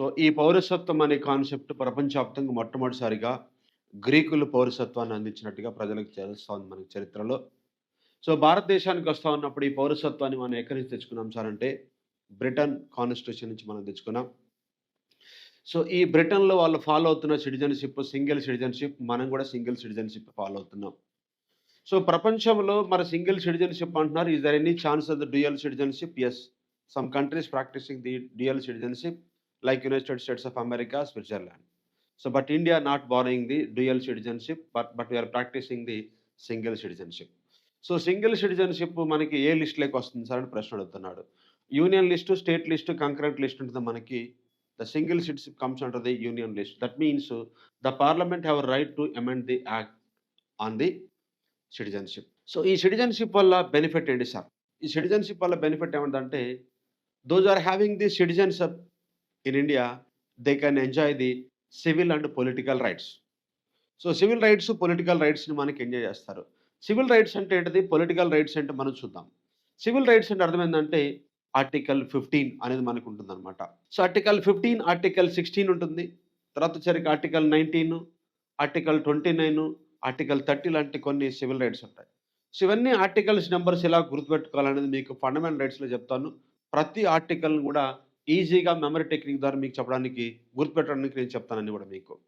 So ఈ పౌరసత్వం అనే కాన్సెప్ట్ ప్రపంచవ్యాప్తంగా మొట్టమొదటిసారిగా గ్రీకులు పౌరసత్వాన్ని అందించినట్టుగా ప్రజలకు తెలుస్తోంది మనకి చరిత్రలో. సో భారతదేశానికి వస్తూ ఉన్నప్పుడు ఈ పౌరసత్వాన్ని మనం ఎక్కడి నుంచి తెచ్చుకున్నాం సార్ అంటే బ్రిటన్ కాన్స్టిట్యూషన్ నుంచి మనం తెచ్చుకున్నాం. సో ఈ బ్రిటన్లో వాళ్ళు ఫాలో అవుతున్న సిటిజన్షిప్ సింగిల్ సిటిజన్షిప్ మనం కూడా సింగిల్ సిటిజన్షిప్ ఫాలో అవుతున్నాం. సో ప్రపంచంలో మన సింగిల్ సిటిజన్షిప్ అంటున్నారు. Is there any chance of the dual citizenship as some countries practicing the dual citizenship like United States of America, Switzerland. So, but India not borrowing the dual citizenship, but but we are practicing the single citizenship so single citizenship మనకి ఏ లిస్ట్లోకి వస్తుంది sir అని ప్రశ్న అడుగుతున్నాడు. Union list state list concurrent list ఉంటుంది మనకి. The single citizenship comes under the union list that means the parliament have right to amend the act on the citizenship so ఈ సిటిజన్షిప్ వల్ల బెనిఫిట్ ఏంటి sir? ఈ citizenship వల్ల benefit ఏమంటే those are having the citizenship in India, they can enjoy the civil and political rights. So civil rights political రైట్స్ని మనకి enjoy చేస్తారు. Civil rights అంటే ఏంటిది? పొలిటికల్ రైట్స్ అంటే మనం చూద్దాం. సివిల్ రైట్స్ అంటే అర్థం ఏంటంటే ఆర్టికల్ ఫిఫ్టీన్ అనేది మనకు ఉంటుంది అనమాట so article fifteen article sixteen ఉంటుంది. తర్వాత వచ్చరికి article nineteen article twenty nine article thirty లాంటి కొన్ని సివిల్ రైట్స్ ఉంటాయి. సో ఇవన్నీ ఆర్టికల్స్ నెంబర్స్ ఎలా గుర్తుపెట్టుకోవాలనేది మీకు ఫండమెంటల్ రైట్స్లో చెప్తాను. ప్రతి ఆర్టికల్ కూడా ఈజీగా మెమరీ టెక్నిక్ ద్వారా మీకు చెప్పడానికి గుర్తుపెట్టడానికి నేను చెప్తానని కూడా మీకు.